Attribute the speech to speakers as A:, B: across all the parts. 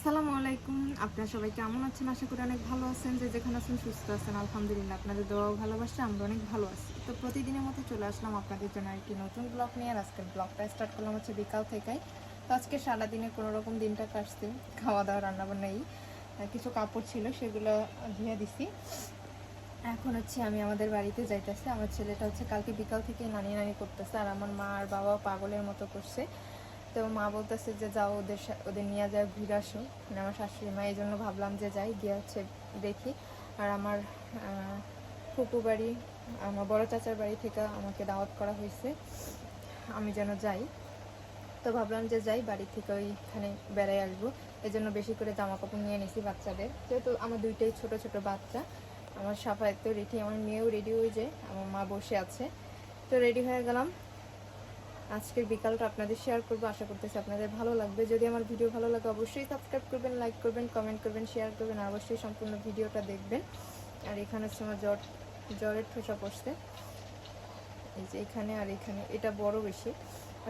A: আসসালামু আলাইকুম। আপনারা সবাই কেমন আছেন? আশা করি অনেক ভালো আছেন, যে যেখানে আছেন সুস্থ আছেন, আলহামদুলিল্লাহ। আপনাদের দোয়াও ভালোবাসা আমরা অনেক ভালো আছি। তো প্রতিদিনের মতো চলে আসলাম আপনাদের জন্য একটি নতুন ব্লগ নিয়ে, আর আজকের ব্লগটা স্টার্ট করলাম হচ্ছে বিকাল থেকেই। তো আজকে সারাদিনে রকম দিনটা কাটছে খাওয়া দাওয়া রান্নাবান্নাই কিছু কাপড় ছিল, সেগুলো ধুয়ে দিছি। এখন হচ্ছে আমি আমাদের বাড়িতে যাইতেছি। আমার ছেলেটা হচ্ছে কালকে বিকাল থেকে নানি নানি করতেছে, আর আমার মা আর বাবা পাগলের মতো করছে। তো মা বলতেছে যে যাও ওদের ওদের নিয়ে যায় ঘুরে আসো। মানে আমার শাশুড়ি মা এই জন্য ভাবলাম যে যাই, গিয়ে হচ্ছে দেখি। আর আমার ফুপু বাড়ি, আমার বড় চাচার বাড়ি থেকে আমাকে দাওয়াত করা হয়েছে। আমি যেন যাই। তো ভাবলাম যে যাই, বাড়ি থেকে ওইখানে বেড়াই আসব। এই জন্য বেশি করে জামা কাপড় নিয়ে নিছি বাচ্চাদের। যেহেতু আমার দুইটাই ছোট ছোট বাচ্চা, আমার সাফায় তো রেডি আমার মেয়েও রেডি হয়ে যায় আমার মা বসে আছে। তো রেডি হয়ে গেলাম। আজকের বিকালটা আপনাদের শেয়ার করব, আশা করতেছি আপনাদের ভালো লাগবে। যদি আমার ভিডিও ভালো লাগে, অবশ্যই সাবস্ক্রাইব করবেন লাইক করবেন কমেন্ট করবেন শেয়ার করবেন, আর অবশ্যই সম্পূর্ণ ভিডিওটা দেখবেন। আর এখানে হচ্ছে আমার জ্বর, জ্বরের ঠোসা পড়ছে। এই যে এখানে আর এখানে, এটা বড় বেশি।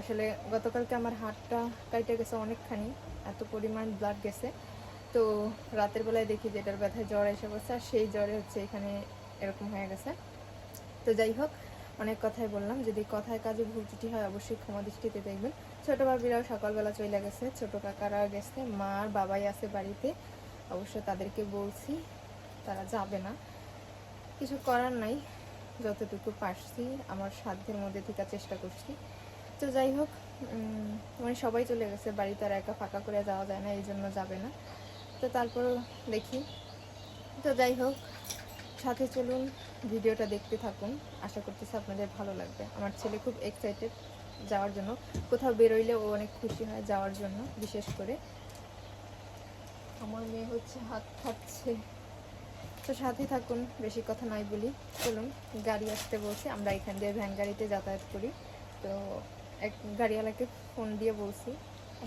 A: আসলে গতকালকে আমার হাতটা কাইটে গেছে অনেকখানি, এত পরিমাণ ব্লাড গেছে। তো রাতের বেলায় দেখি যে এটার ব্যথায় জ্বর এসে বসে আর সেই জ্বরে হচ্ছে এখানে এরকম হয়ে গেছে। তো যাই হোক অনেক কথাই বললাম। যদি কথায় কাজে ভুল ত্রুটি হয়, অবশ্যই ক্ষমা দৃষ্টিতে দেখবেন। ছোট ভাবিরাও সকালবেলা চলে গেছে। ছোট কাকারা গেছে, মা আর বাবাই আছে বাড়িতে। অবশ্য তাদেরকে বলছি, তারা যাবে না। কিছু করার নাই, যতটুকু পারছি, আমার সাধ্যের মধ্যে থেকে চেষ্টা করছি। তো যাই হোক মানে সবাই চলে গেছে বাড়িতে আর একা ফাঁকা করে যাওয়া যায় না, এই জন্য যাবে না। তো তারপরও দেখি। তো যাই হোক, সাথে চলুন। ভিডিওটা দেখতে থাকুন। আশা করতেছি আপনাদের ভালো লাগবে। আমার ছেলে খুব এক্সাইটেড যাওয়ার জন্য। কোথাও বেরোইলে ও অনেক খুশি হয় যাওয়ার জন্য, বিশেষ করে। আমার মেয়ে হচ্ছে হাত খাচ্ছে তো সাথে থাকুন, বেশি কথা নাই বলি। চলুন, গাড়ি আসতে বলছি। আমরা এখান দিয়ে ভ্যান গাড়িতে যাতায়াত করি। তো এক গাড়িওয়ালাকে ফোন দিয়ে বলছি।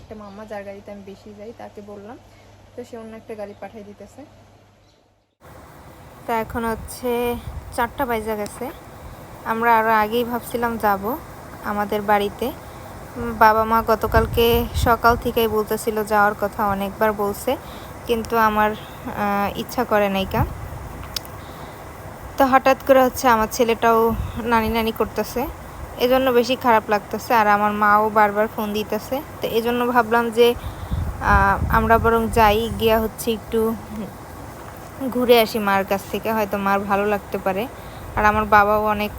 A: একটা মামা যার গাড়িতে আমি বেশি যাই, তাকে বললাম। তো সে অন্য একটা গাড়ি পাঠিয়ে দিতেছে। তা এখন হচ্ছে চারটা বাজে গেছে। আমরা আরও আগেই ভাবছিলাম যাব আমাদের বাড়িতে। বাবা মা গতকালকে সকাল থেকেই বলতেছিল যাওয়ার কথা, অনেকবার বলছে, কিন্তু আমার ইচ্ছা করে নাই কা তো হঠাৎ করে হচ্ছে আমার ছেলেটাও নানি নানি করতেছে। এজন্য বেশি খারাপ লাগতেছে আর আমার মাও বারবার ফোন দিতেছে। তো এজন্য ভাবলাম যে আমরা বরং যাই, গিয়া হচ্ছে একটু ঘুরে আসি মার কাছ থেকে, হয়তো মার ভালো লাগতে পারে। আর আমার বাবাও অনেক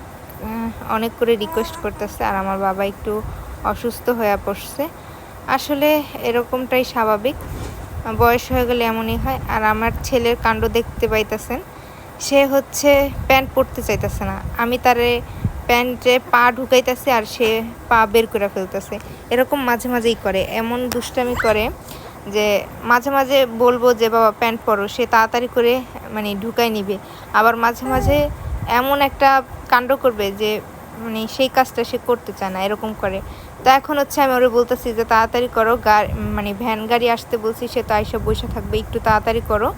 A: অনেক করে রিকোয়েস্ট করতেছে, আর আমার বাবা একটু অসুস্থ হয়ে পড়ছে। আসলে এরকমটাই স্বাভাবিক। বয়স হয়ে গেলে এমনই হয়। আর আমার ছেলের কাণ্ড দেখতে পাইতেছেন, সে হচ্ছে প্যান্ট পরতে চাইতেছে না। আমি তারে প্যান্টে পা ঢুকাইতেছে আর সে পা বের করে ফেলতেছে। এরকম মাঝে মাঝেই করে, এমন দুষ্টামি করে যে মাঝে মাঝে বলব যে, বাবা, প্যান্ট পরো। সে তাড়াতাড়ি করে মানে ঢুকাই নিবে। আবার মাঝে মাঝে এমন একটা কাণ্ড করবে যে মানে সেই কাজটা সে করতে চায় না, এরকম করে। তো এখন হচ্ছে আমি ওরে বলতেছি যে, তাড়াতাড়ি করো মানে ভ্যান গাড়ি আসতে বলছি, সে তো আইসা বসে থাকবে, একটু তাড়াতাড়ি করো।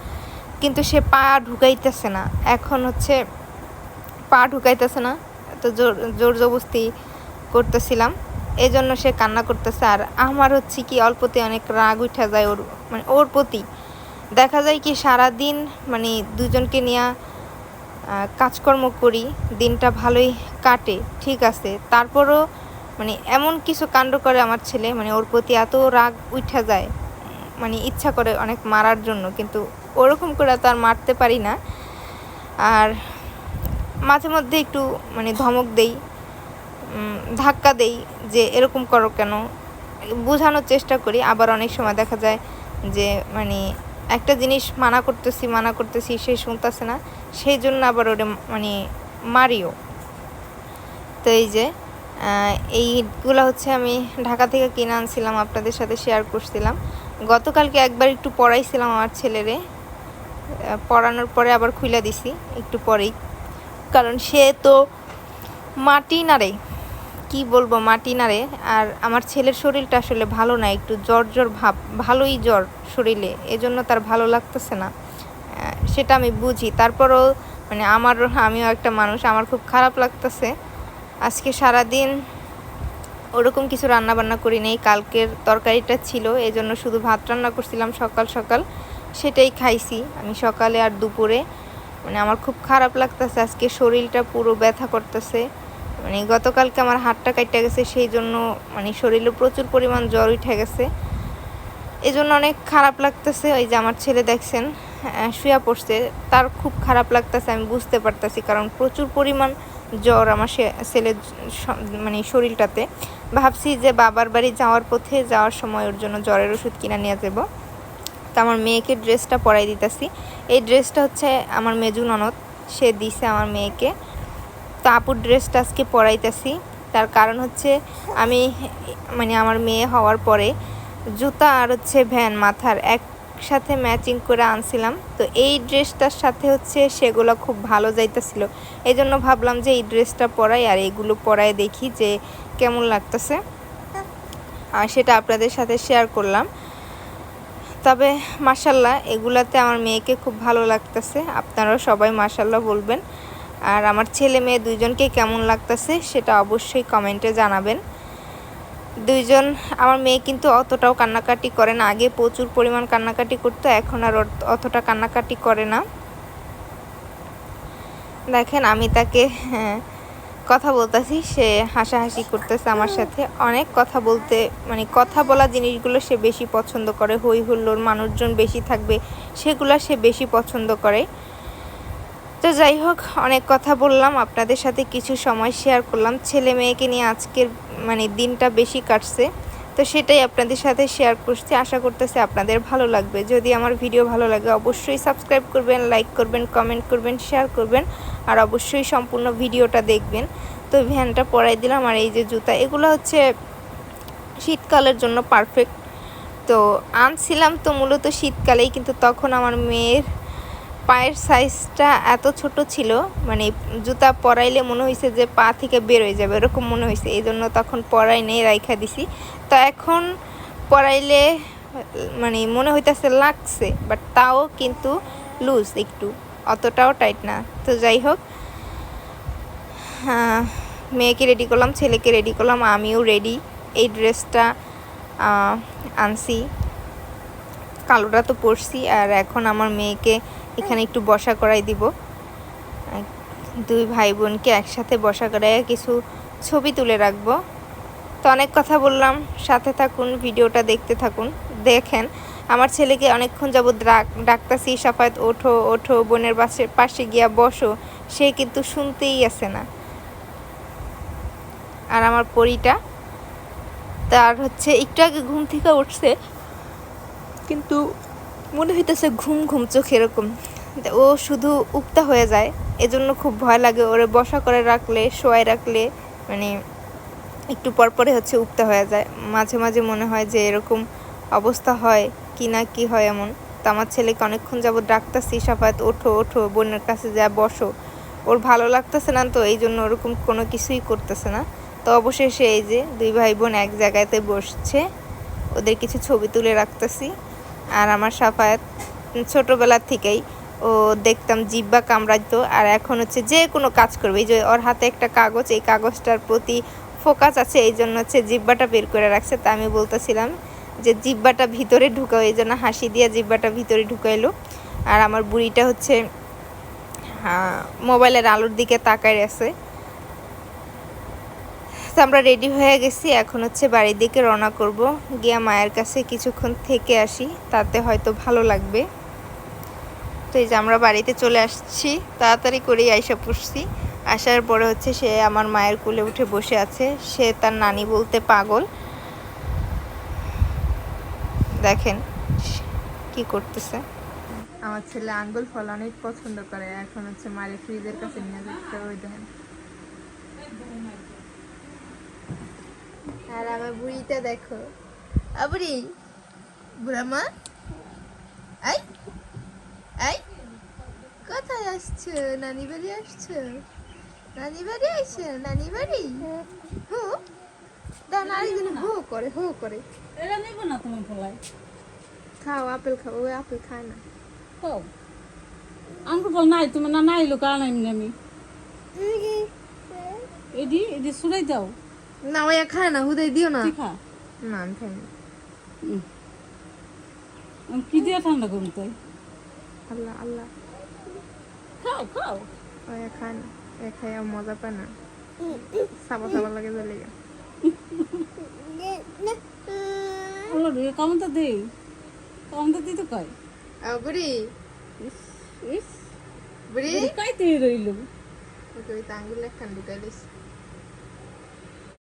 A: কিন্তু সে পা ঢুকাইতেছে না। এখন হচ্ছে পা ঢুকাইতেছে না, তো জোর জোর জবস্তি করতেছিলাম। এই জন্য সে কান্না করতেছে। আর আমার হচ্ছে কি অল্পতে অনেক রাগ উঠা যায় ওর মানে ওর প্রতি। দেখা যায় কি সারা দিন মানে দুজনকে নিয়ে কাজকর্ম করি, দিনটা ভালোই কাটে, ঠিক আছে। তারপরও মানে এমন কিছু কাণ্ড করে আমার ছেলে মানে ওর প্রতি এত রাগ উঠা যায় মানে ইচ্ছা করে অনেক মারার জন্য, কিন্তু ওরকম করে তো আর মারতে পারি না। আর মাঝে মধ্যে একটু মানে ধমক দেই ধাক্কা দেই যে এরকম করো কেন? বোঝানোর চেষ্টা করি। আবার অনেক সময় দেখা যায় যে মানে একটা জিনিস মানা করতেছি মানা করতেছি, সে শুনতেছে না, সেই জন্য আবার ওরে মানে মারিও। তো এই যে এইগুলো হচ্ছে আমি ঢাকা থেকে কিনে আনছিলাম, আপনাদের সাথে শেয়ার করছিলাম। গতকালকে একবার একটু পড়াইছিলাম আমার ছেলেরে। পড়ানোর পরে আবার খুলে দিছি, একটু পরেই। কারণ সে তো মাটি নাড়ে কি বলব, মাটি নাড়ে আর আমার ছেলের শরীরটা আসলে ভালো না, একটু জ্বর জ্বর ভাব, ভালোই জ্বর শরীরে, এজন্য তার ভালো লাগতেছে না। সেটা আমি বুঝি। তারপরও মানে আমার, আমিও একটা মানুষ, আমার খুব খারাপ লাগতেছে। আজকে সারাদিন ওরকম কিছু রান্না বান্না করি নেই, কালকের তরকারিটা ছিল এই জন্য শুধু ভাত রান্না করছিলাম সকাল সকাল, সেটাই খাইছি। আমি সকালে আর দুপুরে মানে আমার খুব খারাপ লাগতেছে, আজকে শরীরটা পুরো ব্যথা করতেছে। মানে গতকালকে আমার হাতটা কাটতে গেছে, সেই জন্য মানে শরীরে প্রচুর পরিমাণ জ্বর উঠে গেছে। এই জন্য অনেক খারাপ লাগতেছে, ওই যে আমার ছেলে দেখছেন শুয়া পড়ছে, তার খুব খারাপ লাগতেছে, আমি বুঝতে পারতেছি, কারণ প্রচুর পরিমাণ জ্বর আমার ছেলের মানে শরীরটাতে। ভাবছি যে বাবার বাড়ি যাওয়ার পথে যাওয়ার সময় ওর জন্য জ্বরের ওষুধ কিনে নিয়ে যাব। তো আমার মেয়েকে ড্রেসটা পরাই দিতেছি। এই ড্রেসটা হচ্ছে আমার মেজু ননদ, সে দিছে আমার মেয়েকে। তো আপুর ড্রেসটা আজকে পরাইতেছি। তার কারণ হচ্ছে আমি মানে আমার মেয়ে হওয়ার পরে জুতা আর হচ্ছে ভ্যান মাথার একসাথে ম্যাচিং করে আনছিলাম। তো এই ড্রেসটার সাথে হচ্ছে সেগুলো খুব ভালো যাইতেছিল। এই জন্য ভাবলাম যে এই ড্রেসটা পরাই আর এগুলো পরাই দেখি যে কেমন লাগতেছে। আর সেটা আপনাদের সাথে শেয়ার করলাম। তবে মাসাল্লাহ এগুলাতে আমার মেয়েকে খুব ভালো লাগতেছে। আপনারাও সবাই মাসাল্লাহ বলবেন। আর আমার ছেলে মেয়ে দুইজনকে কেমন লাগতেছে সেটা অবশ্যই কমেন্টে জানাবেন। দুইজন আমার মেয়ে কিন্তু অতটাও কান্নাকাটি করে না। আগে প্রচুর পরিমাণ কান্নাকাটি করতো এখন আর অতটা কান্নাকাটি করে না। দেখেন আমি তাকে হ্যাঁ, কথা বলতেছি সে হাসাহাসি করতেছে আমার সাথে। অনেক কথা বলতে মানে কথা বলা জিনিসগুলো সে বেশি পছন্দ করে। হই হুল্লোড় মানুষজন বেশি থাকবে সেগুলো সে বেশি পছন্দ করে। তো যাই হোক, অনেক কথা বললাম, আপনাদের সাথে কিছু সময় শেয়ার করলাম। ছেলে মেয়েকে নিয়ে আজকের মানে দিনটা বেশি কাটছে, তো সেটাই আপনাদের সাথে শেয়ার করছি। আশা করতেছি আপনাদের ভালো লাগবে। যদি আমার ভিডিও ভালো লাগে, অবশ্যই সাবস্ক্রাইব করবেন লাইক করবেন কমেন্ট করবেন শেয়ার করবেন, আর অবশ্যই সম্পূর্ণ ভিডিওটা দেখবেন। তো ভ্যানটা পরাই দিলাম, আর এই যে জুতা, এগুলো হচ্ছে শীতকালের জন্য পারফেক্ট তো আনছিলাম তো মূলত শীতকালেই, কিন্তু তখন আমার মেয়ের পায়ের সাইজটা এত ছোট ছিল মানে জুতা পরাইলে মনে হয়েছে যে পা থেকে বের হয়ে যাবে, এরকম মনে হয়েছে এই জন্য তখন পরাই নেই, রাইখা দিছি। তো এখন পরাইলে মানে মনে হইতেছে লাগছে বাট তাও কিন্তু লুজ একটু, অতটাও টাইট না। তো যাই হোক মেয়েকে রেডি করলাম, ছেলেকে রেডি করলাম, আমিও রেডি এই ড্রেসটা আনছি। কালোটা তো পরছি, আর এখন আমার মেয়েকে এখানে একটু বসা করাই দিব। দুই ভাই বোনকে একসাথে বসা করাই কিছু ছবি তুলে রাখব। তো অনেক কথা বললাম, সাথে থাকুন, ভিডিওটা দেখতে থাকুন, দেখেন। আমার ছেলেকে অনেকক্ষণ যাবৎ ডাক, ডাকতাছি, সাফায়াত, ওঠো ওঠো, বোনের পাশে পাশে গিয়া বসো, সে কিন্তু শুনতেই আছে না। আর আমার পরিটা, তার হচ্ছে একটু আগে ঘুম থেকে উঠছে, কিন্তু মনে হইতেছে ঘুম ঘুম চোখ এরকম। ও শুধু উক্তা হয়ে যায়, এজন্য খুব ভয় লাগে। ওরে বসা করে রাখলে শোয়াই রাখলে মানে একটু পর পরে হচ্ছে উক্তা হয়ে যায়। মাঝে মাঝে মনে হয় যে এরকম অবস্থা হয়, কি না কি হয় এমন। তো আমার ছেলেকে অনেকক্ষণ যাবত ডাকতাছি, সাফায়াত, ওঠো ওঠো, বোনের কাছে যা বসো। ওর ভালো লাগতেছে না তো এই জন্য ওরকম কোনো কিছুই করতেছে না। তো অবশেষে এই যে দুই ভাই বোন এক জায়গাতে বসছে, ওদের কিছু ছবি তুলে রাখতেছি। আর আমার সাফায়াত ছোটোবেলার থেকেই ও দেখতাম জিব্বা কামড়াইতো আর এখন হচ্ছে যে কোনো কাজ করবে। এই যে ওর হাতে একটা কাগজ এই কাগজটার প্রতি ফোকাস আছে এই জন্য হচ্ছে জিব্বাটা বের করে রাখছে। তা আমি বলতেছিলাম যে জিব্বাটা ভিতরে ঢুকাও এই জন্য হাসি দিয়ে জিব্বাটা ভিতরে ঢুকাইলো। আর আমার বুড়িটা হচ্ছে হ্যাঁ, মোবাইলের আলোর দিকে তাকায় আছে। তো আমরা রেডি হয়ে গেছি। এখন হচ্ছে বাড়ির দিকে রওনা করব। গিয়া মায়ের কাছে কিছুক্ষণ থেকে আসি, তাতে হয়তো ভালো লাগবে। তো এই যে আমরা বাড়িতে চলে আসছি, তাড়াতাড়ি করেই আইসা পড়ছি। আসার পরে হচ্ছে সে আমার মায়ের কোলে উঠে বসে আছে। সে তার নানি বলতে পাগল। দেখেন কি করতেছে। আমার ছেলে আঙ্গুল ফল অনেক পছন্দ করে। এখন হচ্ছে মায়ের ফ্রিজের কাছে নিয়ে যেতে ওই দেখেন। আর আমার বুড়িটা দেখো। আবুড়ি বুড়ামা? আই আই কোথায় আসছো? নানি বাড়ি আসছো? নানি বাড়ি আসছো নানি বাড়ি? হু? দাঁড়া আরেকজন হু করে হু করে।
B: এটা নিব না তোমার ফলাই
A: খাও আপেল খাও ওই আপেল খায় না।
B: তো আঙ্গুর ফল নাই তুমি না নাই লোক আনাইম না আমি। এডি এডি সুরাই দাও।
C: না ওই খায় না হুদাই দিও না
B: তুই
C: না আমি খাই না
B: কি দিয়ে ঠান্ডা করুন তাই
C: আল্লাহ আল্লাহ
B: খাও খাও
C: ওই খায় না এ খাই আর মজা পায় না সাবা সাবা লাগে চলে গা
B: রে কামটা দে কামটা দিতে কয়
C: বুড়ি
B: ইস ইস
C: বুড়ি
B: কাইতে রইল
C: ওকে ওই আঙ্গুল একখান ঢুকাই দিস